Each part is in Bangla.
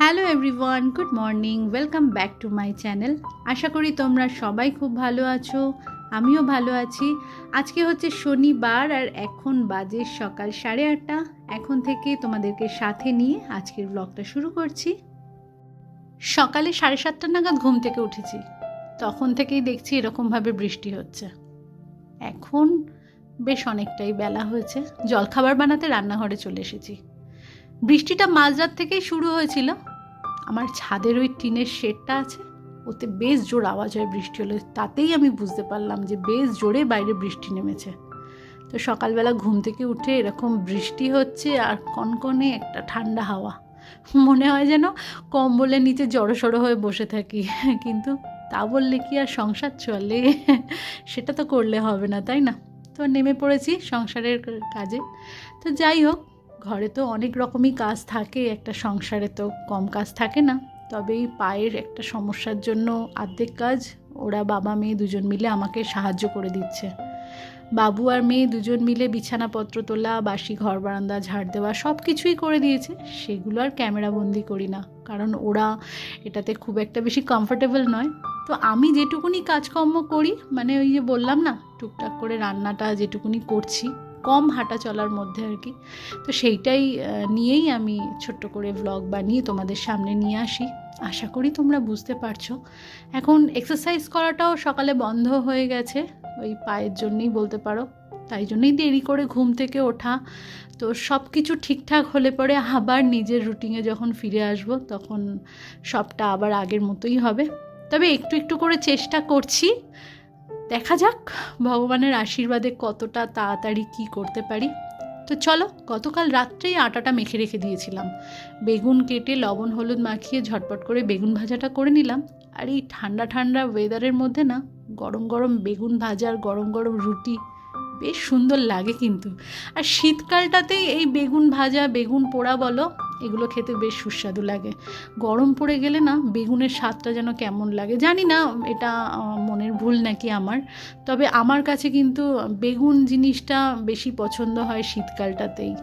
Hello everyone good morning welcome back to my channel আশা করি তোমরা সবাই খুব ভালো আছো, আমিও ভালো আছি। আজকে হচ্ছে শনিবার আর এখন বাজে সকাল সাড়ে আটটা। এখন থেকে তোমাদেরকে সাথে নিয়ে আজকের ব্লগটা শুরু করছি। সকালে সাড়ে সাতটা নাগাদ ঘুম থেকে উঠেছি। তখন থেকেই দেখছি এরকমভাবে বৃষ্টি হচ্ছে। এখন বেশ অনেকটাই বেলা হয়েছে। জলখাবার বানাতে রান্নাঘরে চলে এসেছি। বৃষ্টিটা মাঝরাত থেকেই শুরু হয়েছিল। আমার ছাদের ওই টিনের শেডটা আছে, ওতে বেশ জোর আওয়াজ হয় বৃষ্টি হলে, তাতেই আমি বুঝতে পারলাম যে বেশ জোরে বাইরে বৃষ্টি নেমেছে। তো সকালবেলা ঘুম থেকে উঠে এরকম বৃষ্টি হচ্ছে আর কনকনে একটা ঠান্ডা হাওয়া। মনে হয় যেন কম্বলের নিচে জড়ো হয়ে বসে থাকি, কিন্তু তা বললে কি আর সংসার চলে? সেটা তো করলে হবে না, তাই না? তো নেমে পড়েছি সংসারের কাজে। তো যাই হোক ঘরে তো অনেক রকমই কাজ থাকে, একটা সংসারে তো কম কাজ থাকে না। তবে এই পায়ের একটা সমস্যার জন্য আর্ধেক কাজ ওরা বাবা, মেয়ে দুজন মিলে আমাকে সাহায্য করে দিচ্ছে। বাবু আর মেয়ে দুজন মিলে বিছানাপত্র তোলা, বাসি ঘর বারান্দা, ঝাড় দেওয়া সব কিছুই করে দিয়েছে। সেগুলো আর ক্যামেরা বন্দি করি না, কারণ ওরা এটাতে খুব একটা বেশি কমফোর্টেবল নয়। তো আমি যেটুকুনি কাজকর্ম করি মানে ওই যে বললাম না, টুকটাক করে রান্নাটা যেটুকুনি করছি কম হাঁটা চলার মধ্যে আর কি। তো সেইটাই নিয়েই আমি ছোট্ট করে ভ্লগ বানিয়ে তোমাদের সামনে নিয়ে আসি। আশা করি তোমরা বুঝতে পারছ। এখন এক্সারসাইজ করাটাও সকালে বন্ধ হয়ে গেছে। ওই পায়ের জন্যই বলতে পারো। তাই জন্যই দেরি করে ঘুম থেকে ওঠা। তো সব কিছু ঠিকঠাক হলে পরে আবার নিজের রুটিনে যখন ফিরে আসব, তখন সবটা আবার আগের মতোই হবে। তবে একটু একটু করে চেষ্টা করছি। দেখা যাক ভগবানের আশীর্বাদে কতটা তাড়াতাড়ি কি করতে পারি। তো চলো, গতকাল রাত্রেই আটাটা মেখে রেখে দিয়েছিলাম। বেগুন কেটে লবণ, হলুদ মাখিয়ে ঝটপট করে বেগুন ভাজাটা করে নিলাম। আর এই ঠান্ডা ঠান্ডা ওয়েদারের মধ্যে না, গরম গরম বেগুন ভাজার, গরম গরম রুটি বেশ সুন্দর লাগে কিন্তু। আর শীতকালটাতেই এই বেগুন ভাজা, বেগুন পোড়া বলো, এগুলো খেতে বেশ সুস্বাদু লাগে। গরম পড়ে গেলে না বেগুনের স্বাদটা যেন কেমন লাগে। জানি না এটা মনের ভুল নাকি আমার, তবে আমার কাছে কিন্তু বেগুন জিনিসটা বেশি পছন্দ হয় শীতকালটাতেই।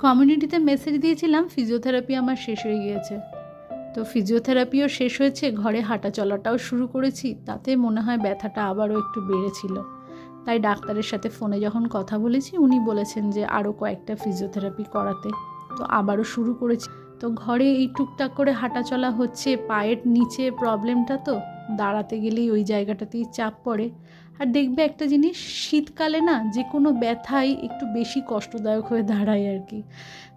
কমিউনিটিতে মেসেজ দিয়েছিলাম, ফিজিওথেরাপি আমার শেষ হয়ে গিয়েছে। তো ফিজিওথেরাপিও শেষ হয়েছে, ঘরে হাঁটা চলাটাও শুরু করেছি, তাতে মনে হয় ব্যথাটা আবারও একটু বেড়েছিল। তাই ডাক্তারের সাথে ফোনে যখন কথা বলেছি, উনি বলেছেন যে আরও কয়েকটা ফিজিওথেরাপি করাতে। তো আবারও শুরু করেছি। তো ঘরে এই টুকটাক করে হাঁটা চলা হচ্ছে, পায়ের নিচে প্রবলেমটা তো, দাঁড়াতে গেলেই ওই জায়গাটাতেই চাপ পড়ে। আর দেখবে একটা জিনিস, শীতকালে না যে কোনো ব্যথাই একটু বেশি কষ্টদায়ক হয়ে দাঁড়ায় আর কি।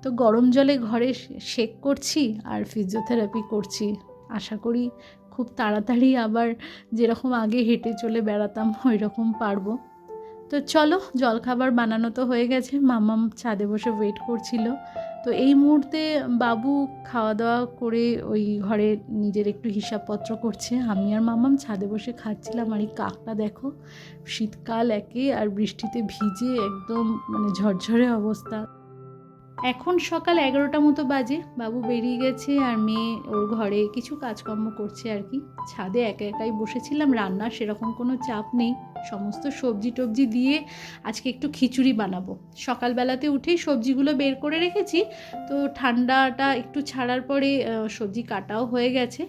তো গরম জলে ঘরে শেক করছি আর ফিজিওথেরাপি করছি। আশা করি খুব তাড়াতাড়ি আবার যেরকম আগে হেঁটে চলে বেড়াতাম ওই রকম পারব। তো চলো, জলখাবার বানানো তো হয়ে গেছে। মামাম ছাদে বসে ওয়েট করছিল। তো এই মুহূর্তে বাবু খাওয়া দাওয়া করে ওই ঘরে নিজের একটু হিসাবপত্র করছে। আমি আর মামাম ছাদে বসে খাচ্ছিলাম। আর এই কাকটা দেখো, শীতকাল একে আর বৃষ্টিতে ভিজে একদম মানে ঝরঝরে অবস্থা। এখন সকাল এগারোটা মতো বাজে। বাবু বেরিয়ে গেছে আর মেয়ে ওর ঘরে কিছু কাজকর্ম করছে আর কি। ছাদে একা একাই বসেছিলাম, রান্নার সেরকম কোনো চাপ নেই। সমস্ত সবজি টবজি দিয়ে আজকে একটু খিচুড়ি বানাবো। সকালবেলাতে উঠেই সবজিগুলো বের করে রেখেছি। তো ঠান্ডাটা একটু ছাড়ার পরে সবজি কাটাও হয়ে গেছে।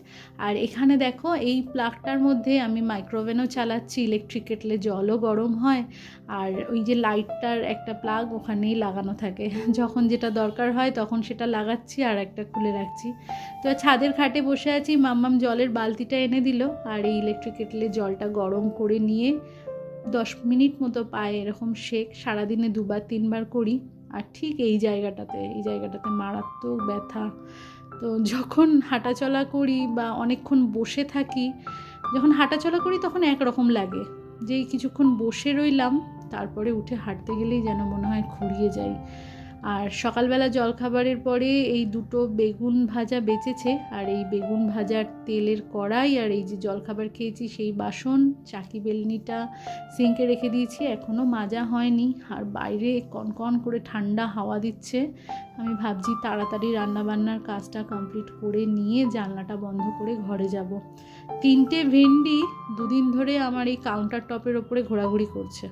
আর এখানে দেখো, এই প্লাগটার মধ্যে আমি মাইক্রোওভেনও চালাচ্ছি ইলেকট্রিক কেটলে জলও গরম হয়। আর ওই যে লাইটটার একটা প্লাগ ওখানেই লাগানো থাকে। যখন যেটা দরকার হয় তখন সেটা লাগাচ্ছি আর একটা খুলে রাখছি। তো ছাদের খাটে বসে আছি, মাম্মাম জলের বালতিটা এনে দিল আর এই ইলেকট্রিক কেটলে জলটা গরম করে নিয়ে দশ মিনিট মতো পায়ে এরকম শেক সারাদিনে দুবার, তিনবার করি। আর ঠিক এই জায়গাটাতে এই জায়গাটাতে মারাত্মক ব্যথা। তো যখন হাঁটাচলা করি বা অনেকক্ষণ বসে থাকি, যখন হাঁটাচলা করি তখন একরকম লাগে। যেই কিছুক্ষণ বসে রইলাম তারপরে উঠে হাঁটতে গেলেই যেন মনে হয় খুঁড়িয়ে যায় আর সকালবেলা জলখাবারের পরে এই দুটো বেগুন ভাজা বেঁচেছে, আর এই বেগুন ভাজার তেলের কড়াই আর এই যে জলখাবার খেয়েছি সেই বাসন, চাকি বেলনিটা সিঙ্কে রেখে দিয়েছি এখনও মাজা হয়নি। আর বাইরে কনকন করে ঠান্ডা হাওয়া দিচ্ছে। আমি ভাবছি তাড়াতাড়ি রান্নাবান্নার কাজটা কমপ্লিট করে নিয়ে জানলাটা বন্ধ করে ঘরে যাব। তিনটে ভেন্ডি দুদিন ধরে আমার এই কাউন্টার টপের ওপরে ঘোরাঘুরি করছে।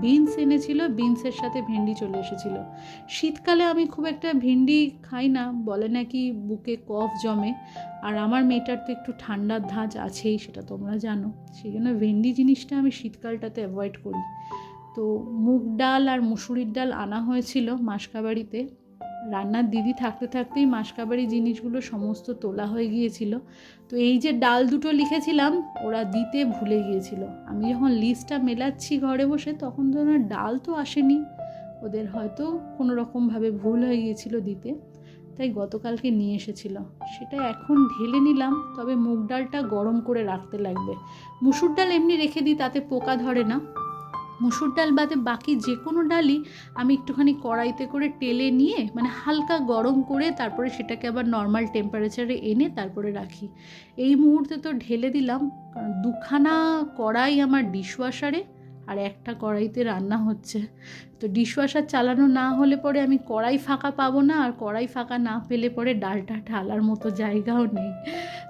বিনস এনেছিল, বিনসের সাথে ভেন্ডি চলে এসেছিল। শীতকালে আমি খুব একটা ভেন্ডি খাই না, বলে নাকি বুকে কফ জমে, আর আমার মেয়েটার তো একটু ঠান্ডার ধাঁচ আছেই, সেটা তোমরা জানো। সেই জন্য ভেন্ডি জিনিসটা আমি শীতকালটাতে অ্যাভয়েড করি। তো মুগ ডাল আর মুসুরির ডাল আনা হয়েছিল মাসকাবাড়িতে। রান্নার দিদি থাকতে থাকতেই মাসকাবাড়ি জিনিসগুলো সমস্ত তোলা হয়ে গিয়েছিল। তো এই যে ডাল দুটো লিখেছিলাম, ওরা দিতে ভুলে গিয়েছিল। আমি যখন লিস্টটা মেলাচ্ছি ঘরে বসে, তখন না ডাল তো আসেনি। ওদের হয়তো কোনো রকমভাবে ভুল হয়ে গিয়েছিল দিতে। তাই গতকালকে নিয়ে এসেছিল। সেটা এখন ঢেলে নিলাম, তবে মুগ ডালটা গরম করে রাখতে লাগবে। মুসুর ডাল এমনি রেখে দিই, তাতে পোকা ধরে না। মুসুর ডাল বাদে বাকি যে কোনো ডালই আমি একটুখানি কড়াইতে করে টেলে নিয়ে মানে হালকা গরম করে তারপরে সেটাকে আবার নর্মাল টেম্পারেচারে এনে তারপরে রাখি। এই মুহূর্তে তো ঢেলে দিলাম, কারণ দুখানা কড়াই আমার ডিশওয়াশারে আর একটা কড়াইতে রান্না হচ্ছে। তো ডিশওয়াশার চালানো না হলে পরে আমি কড়াই ফাঁকা পাবো না, আর কড়াই ফাঁকা না পেলে পরে ডালটা ঢালার মতো জায়গাও নেই।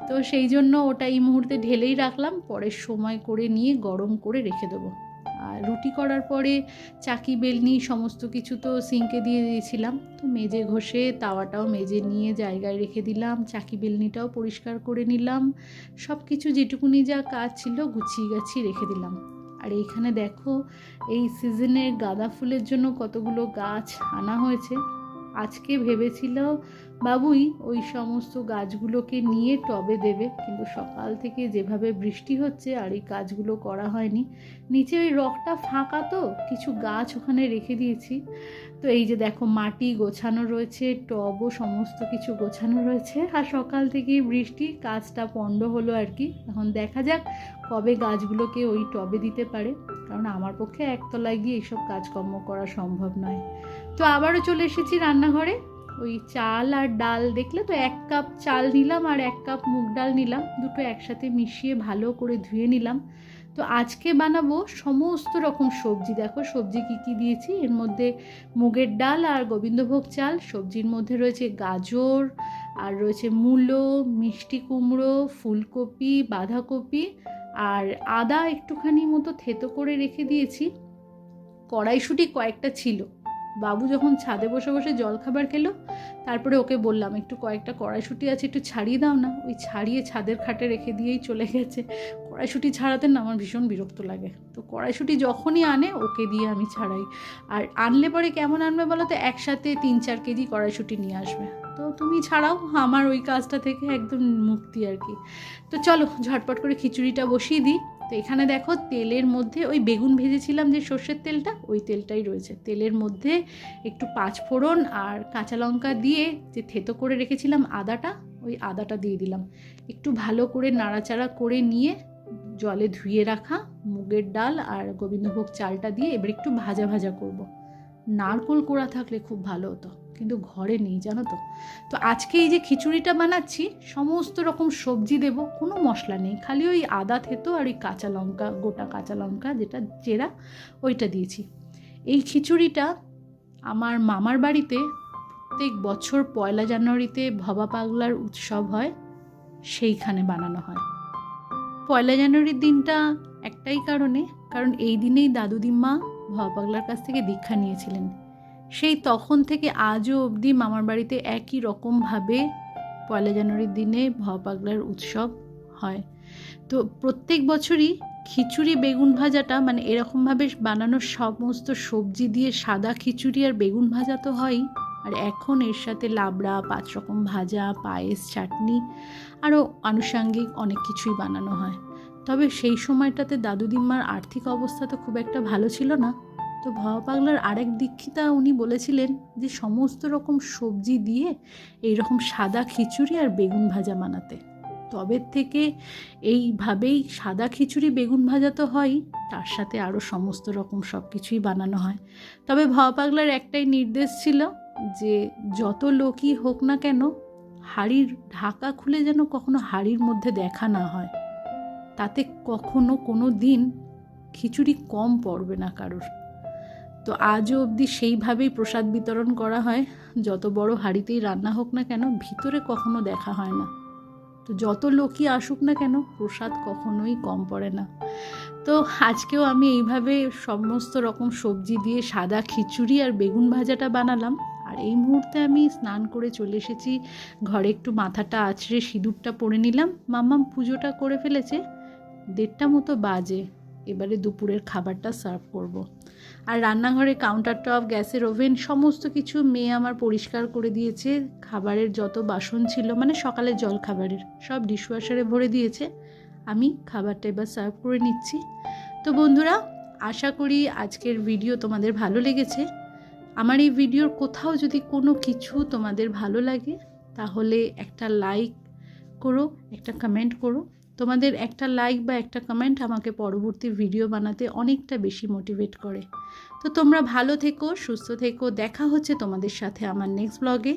তো সেই জন্য ওটা এই মুহূর্তে ঢেলেই রাখলাম, পরে সময় করে নিয়ে গরম করে রেখে দেবো। আর রুটি করার পরে চাকি, বেলনি, সমস্ত কিছু তো সিঙ্কে দিয়ে দিয়েছিলাম। তো মেজে ঘষে তাওয়াটাও মেজে নিয়ে জায়গায় রেখে দিলাম, চাকি, বেলনিটাও পরিষ্কার করে নিলাম। সব কিছু যেটুকুনি যা কাজ ছিল গুছিয়ে গাছিয়ে রেখে দিলাম। আর এইখানে দেখো, এই সিজনের গাঁদা ফুলের জন্য কতগুলো গাছ আনা হয়েছে। আজকে ভেবেছিল বাবুই ওই সমস্ত গাছগুলোকে নিয়ে টবে দেবে, কিন্তু সকাল থেকে যেভাবে বৃষ্টি হচ্ছে আর এই কাজগুলো করা হয়নি, নিচে ওই রকটা ফাঁকা তো, কিছু গাছ ওখানে রেখে দিয়েছি। তো এই যে দেখো মাটি গোছানো রয়েছে, টবও সমস্ত কিছু গোছানো রয়েছে, আর সকাল থেকেই বৃষ্টি, কাজটা পণ্ড হলো আর কি। এখন দেখা যাক কবে গাছগুলোকে ওই টবে দিতে পারে, কারণ আমার পক্ষে একতলায় গিয়ে এইসব কাজকর্ম করা সম্ভব নয়। তো আবারও চলে এসেছি রান্নাঘরে। ওই চাল আর ডাল দেখলে তো এক কাপ চাল নিলাম আর এক কাপ মুগ ডাল নিলাম, দুটো একসাথে মিশিয়ে ভালো করে ধুয়ে নিলাম। তো আজকে বানাবো সমস্ত রকম সবজি। দেখো সবজি কি কি দিয়েছি? এর মধ্যে মুগের ডাল আর গোবিন্দভোগ চাল, সবজির মধ্যে রয়েছে গাজর, আর রয়েছে মূলো, মিষ্টি কুমড়ো, ফুলকপি, বাঁধাকপি, আর আদা একটুখানি মতো থেতো করে রেখে দিয়েছি। কড়াইশুঁটি কয়েকটা ছিল। বাবু যখন ছাদে বসে বসে জলখাবার খেলো, তারপরে ওকে বললাম, একটু কয়েকটা কড়াইশুঁটি আছে, একটু ছাড়িয়ে দাও না। ওই ছাড়িয়ে ছাদের খাটে রেখে দিয়েই চলে গেছে। কড়াইশুঁটি ছাড়াতে না আমার ভীষণ বিরক্ত লাগে। তো কড়াইশুঁটি যখনই আনে, ওকে দিয়ে আমি ছাড়াই। আর আনলে পরে কেমন আনবে বলো তো? একসাথে তিন চার কেজি কড়াইশুঁটি নিয়ে আসবে। তো তুমি ছাড়াও, আমার ওই কাজটা থেকে একদম মুক্তি আর কি। তো চলো, ঝটপট করে খিচুড়িটা বসিয়ে দিই। তো এখানে দেখো তেলের মধ্যে ওই বেগুন ভেজেছিলাম যে সর্ষের তেলটা, ওই তেলটাই রয়েছে। তেলের মধ্যে একটু পাঁচফোড়ন আর কাঁচা লঙ্কা দিয়ে যে থেতো করে রেখেছিলাম আদাটা, ওই আদাটা দিয়ে দিলাম। একটু ভালো করে নাড়াচাড়া করে নিয়ে জলে ধুয়ে রাখা মুগের ডাল আর গোবিন্দভোগ চালটা দিয়ে এবার একটু ভাজা ভাজা করব। নারকোল কোড়া থাকলে খুব ভালো হতো। কিন্তু ঘরে নেই, জানো তো। তো আজকে এই যে খিচুড়িটা বানাচ্ছি, সমস্ত রকম সবজি দেব, কোনো মশলা নেই। খালি ওই আদা থেতো আর ওই কাঁচা লঙ্কা, গোটা কাঁচা লঙ্কা, যেটা চেরা, ওইটা দিয়েছি। এই খিচুড়িটা আমার মামার বাড়িতে প্রত্যেক বছর পয়লা জানুয়ারিতে ভবা পাগলার উৎসব হয়, সেইখানে বানানো হয়। পয়লা জানুয়ারির দিনটা একটাই কারণে, কারণ এই দিনেই দাদু দিম্মা ভবা পাগলার কাছ থেকে দীক্ষা নিয়েছিলেন। সেই তখন থেকে আজও অবধি মামার বাড়িতে একই রকমভাবে পয়লা জানুয়ারির দিনে ভবা পাগলার উৎসব হয়। তো প্রত্যেক বছরই খিচুড়ি বেগুন ভাজাটা মানে এরকমভাবে বানানো সমস্ত সবজি দিয়ে সাদা খিচুড়ি আর বেগুন ভাজা তো হয়ই। আর এখন এর সাথে লাবড়া পাঁচ রকম ভাজা, পায়েস, চাটনি আরও আনুষাঙ্গিক অনেক কিছুই বানানো হয়। তবে সেই সময়টাতে দাদু দিম্মার আর্থিক অবস্থা তো খুব একটা ভালো ছিল না। তো ভবা পাগলার আরেক দীক্ষিতা উনি বলেছিলেন যে সমস্ত রকম সবজি দিয়ে এই রকম সাদা খিচুড়ি আর বেগুন ভাজা বানাতে। তবে থেকে এইভাবেই সাদা খিচুড়ি, বেগুন ভাজা তো হয়ই তার সাথে আরও সমস্ত রকম সব কিছুই বানানো হয়। তবে ভবা পাগলার একটাই নির্দেশ ছিল যে যত লোকই হোক না কেন হাড়ির ঢাকা খুলে যেন কখনো হাড়ির মধ্যে দেখা না হয়। তাতে কখনো কোনো দিন খিচুড়ি কম পড়বে না কারোর। তো আজও অবধি সেইভাবেই প্রসাদ বিতরণ করা হয়। যত বড় হাঁড়িতেই রান্না হোক না কেন, ভিতরে কখনো দেখা হয় না। তো যত লোকই আসুক না কেন, প্রসাদ কখনোই কম পড়ে না। তো আজকেও আমি এইভাবে সমস্ত রকম সবজি দিয়ে সাদা খিচুড়ি আর বেগুন ভাজাটা বানালাম। আর এই মুহূর্তে আমি স্নান করে চলে এসেছি। ঘরে একটু মাথাটা আছড়ে সিঁদুরটা পরে নিলাম। মাম্মাম পুজোটা করে ফেলেছে। দেড়টা মতো বাজে। এবারে দুপুরের খাবারটা সার্ভ করব। আর রান্নাঘরে কাউন্টার টপ গ্যাসের ওভেন সমস্ত কিছু মেয়ে আমার পরিষ্কার করে দিয়েছে। খাবারের যত বাসন ছিল মানে সকালের জল খাবারের সব ডিশওয়াশারে ভরে দিয়েছে। আমি খাবারটা এবার সার্ভ করে নিচ্ছি। তো বন্ধুরা, আশা করি আজকের ভিডিও তোমাদের ভালো লেগেছে। আমার এই ভিডিওর কোথাও যদি কোনো কিছু তোমাদের ভালো লাগে, তাহলে একটা লাইক করো, একটা কমেন্ট করো। তোমাদের একটা লাইক বা একটা কমেন্ট আমাকে পরবর্তী ভিডিও বানাতে অনেকটা বেশি মোটিভেট করে। তো তোমরা ভালো থেকো, সুস্থ থেকো, দেখা হচ্ছে তোমাদের সাথে আমার নেক্সট ব্লগে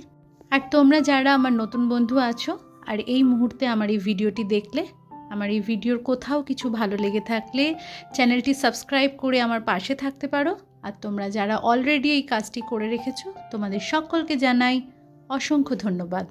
আর তোমরা যারা আমার নতুন বন্ধু আছো, আর এই মুহূর্তে আমার এই ভিডিওটি দেখলে, আমার এই ভিডিওর কোথাও কিছু ভালো লেগে থাকলে চ্যানেলটি সাবস্ক্রাইব করে আমার পাশে থাকতে পারো। আর তোমরা যারা অলরেডি এই কাজটি করে রেখেছো, তোমাদের সকলকে জানাই অসংখ্য ধন্যবাদ।